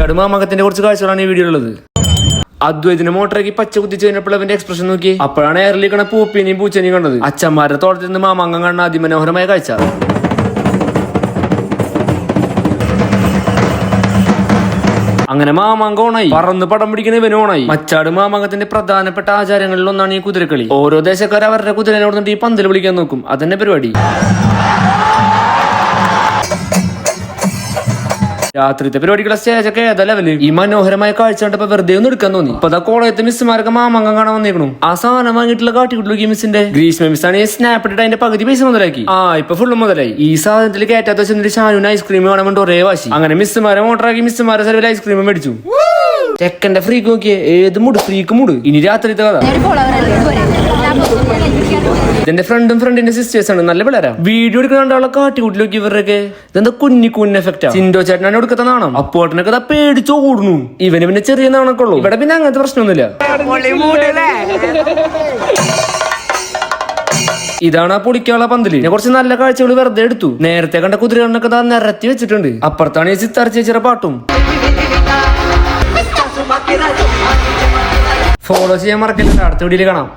മച്ചാട് മാമകത്തിന്റെ കുറച്ച് കാഴ്ചകളാണ് ഈ വീഡിയോ ഉള്ളത് അദ്വൈതിന് മോട്ടറേക്ക് പച്ച കുത്തിച്ച് കഴിഞ്ഞപ്പോൾ അവന്റെ എക്സ്പ്രഷൻ നോക്കി അപ്പോഴാണ് എയറിലിക്കണ പൂപ്പിനെയും പൂച്ചനെയും കണ്ടത്. അച്ഛന്മാരുടെ തോട്ടത്തിൽ നിന്ന് മാമാങ്കം കാണുന്ന അതിമനോഹരമായ കാഴ്ച. അങ്ങനെ മാമാങ്കം ഓണായി. പറന്ന് പടം പിടിക്കുന്ന ഇവനും ഓണായി. മച്ചാട് മാമാങ്കത്തിന്റെ പ്രധാനപ്പെട്ട ആചാരങ്ങളിൽ ഒന്നാണ് ഈ കുതിരക്കളി. ഓരോ ദേശക്കാർ അവരുടെ കുതിരനോട് ഈ പന്തൽ വിളിക്കാൻ നോക്കും. അതന്നെ പരിപാടി. രാത്രിത്തെ പരിപാടികളെ സ്റ്റേജൊക്കെ ഏതാ ലെവൽ ഈ മനോഹരമായ കാഴ്ച കണ്ടപ്പോ വെറുതെ ഒന്നും എടുക്കാൻ തോന്നി. ഇപ്പൊ ദാ കോളേജത്തെ മിസ്സുമാരൊക്കെ മാമങ്കം കാണാൻ വന്നേക്കണു. ആ സാധനം വാങ്ങിയിട്ടുള്ള കാട്ടിക്കുട്ടു ഈ മിസ്സിന്റെ ഗ്രീഷ്മ മിസ്സാണ് സ്നാപ്പ് ഇട്ടിട്ട് അതിന്റെ പകുതി പൈസ മുതലാക്കി. ആ ഇപ്പൊ ഫുള്ള് മുതലായി. ഈ സാധനത്തിൽ കയറ്റാത്ത വെച്ചിട്ട് ഷാനുവിന് ഐസ്ക്രീം വേണമെന്ന് ഒരേ വാശി. അങ്ങനെ മിസ്സുമാരെ മോട്ടറാക്കി മിസ്സുമാരെ സെലവിൽ ഐസ്ക്രീം മേടിച്ചു. ചെക്കന്റെ ഫ്രീക്ക് നോക്കിയേ. ഏത് മുട് ഫ്രീക്ക് മുട് ഇനി രാത്രിത്തെ കഥ. ഇതെന്റെ ഫ്രണ്ടും ഫ്രണ്ടിന്റെ സിസ്റ്റേഴ്സ് ആണ്. നല്ല പിള്ളേരാ. വീഡിയോ എടുക്കുന്ന ആളെ കാട്ടിക്കൂട്ടിലോക്കി ഇവരൊക്കെ ഇതെന്താ കുഞ്ഞി കുഞ്ഞ് എഫക്റ്റാ ചിന്തോ ചേട്ടനാണ് എടുക്കത്ത നാണം. അപ്പോട്ടനൊക്കെ അതാ പേടിച്ചോ ഓടുന്നു. ഇവന് പിന്നെ ചെറിയ നാണൊക്കെ ഇവിടെ പിന്നെ അങ്ങനത്തെ പ്രശ്നമൊന്നുമില്ല. ഇതാണ് ആ പൊടിക്കാള പന്തൽ. ഞാൻ കുറച്ച് നല്ല കാഴ്ചകൾ വെറുതെ എടുത്തു. നേരത്തെ കണ്ട കുതിരകളിനൊക്കെ ദാ നിരത്തി വെച്ചിട്ടുണ്ട്. അപ്പുറത്താണ് ഈ സിത്താർ ചേച്ചിയുടെ പാട്ടും. ഫോളോ ചെയ്യാൻ മറക്കില്ല അടുത്ത വീഡിയോയിൽ കാണാം.